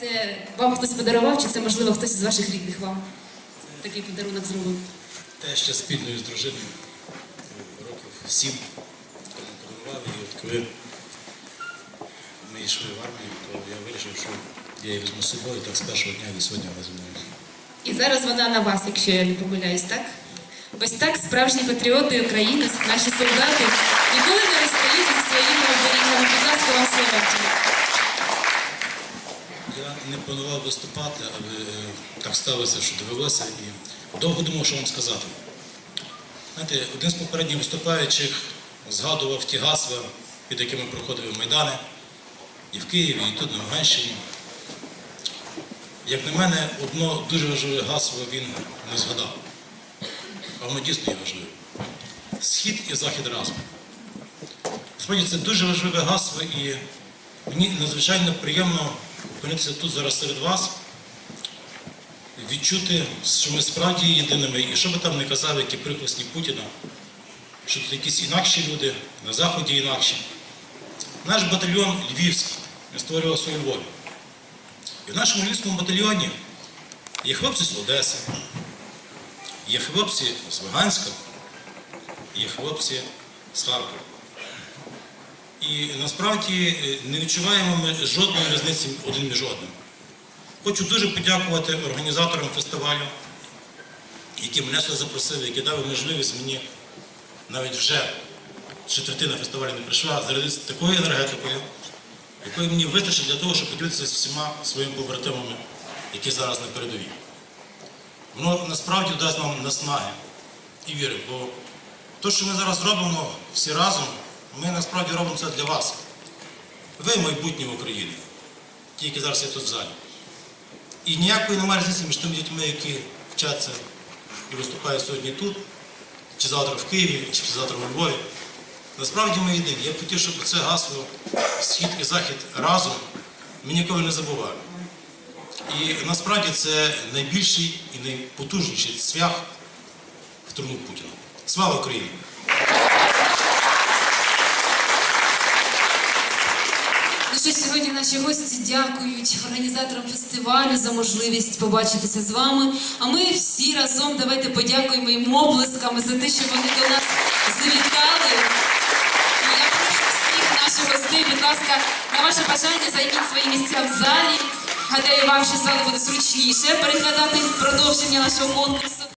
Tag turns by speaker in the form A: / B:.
A: Це вам хтось подарував, чи це можливо хтось із ваших рідних вам такий подарунок зробив?
B: Те ще спільною з дружиною років сім тому подарував її. От коли ми йшли в армію, то я вирішив, що я її візьму з собою, так з першого дня до сьогодні візьму.
A: І зараз вона на вас, якщо я не помиляюсь, так? Ось так справжні патріоти України, наші солдати ніколи не розстаються зі своїми оберігами. Будь ласка, вам слово.
B: Я не планував виступати, але е, так сталося, що довелося і довго думав, що вам сказати. Знаєте, один з попередніх виступаючих згадував ті гасла, під якими проходили майдани і в Києві, і тут на Луганщині. Як на мене, одно дуже важливе гасло він не згадав. А воно дійсно є важливе. Схід і захід разом. Справді це дуже важливе гасло, і мені надзвичайно приємно опинитися тут зараз серед вас, відчути, що ми справді єдиними, і що би там не казали ті прихвостні Путіна, що тут якісь інакші люди, на Заході інакші. Наш батальйон Львівський, я створювався у Львові. І в нашому львівському батальйоні є хлопці з Одеси, є хлопці з Луганська, є хлопці з Харкова. І насправді е, не відчуваємо ми жодної різниці один між одним. Хочу дуже подякувати організаторам фестивалю, які мене сюди запросили, які дали можливість мені навіть вже четвертина фестивалю не прийшла, зарядитися такою енергетикою, якої мені вистачить для того, щоб поділитися з всіма своїми побратимами, які зараз на передовій. Воно насправді дасть нам наснаги і віри, бо те, що ми зараз робимо всі разом, ми насправді робимо це для вас. Ви майбутнє України, ті, які зараз є тут в залі. І ніякої немає різниці між тими дітьми, які вчаться і виступають сьогодні тут, чи завтра в Києві, чи завтра у Львові. Насправді ми єдині. Я б хотів, щоб це гасло Схід і Захід разом ми ніколи не забували. І насправді це найбільший і найпотужніший цвях в труну Путіна. Слава Україні!
A: Що, сьогодні наші гості дякують організаторам фестивалю за можливість побачитися з вами. А ми всі разом давайте подякуємо їм оплесками за те, що вони до нас завітали. І я прошу всіх наших гостей, будь ласка, на ваше бажання займіть свої місця в залі. Гадаю, вам ще з вами буде зручніше переглядати продовження нашого конкурсу.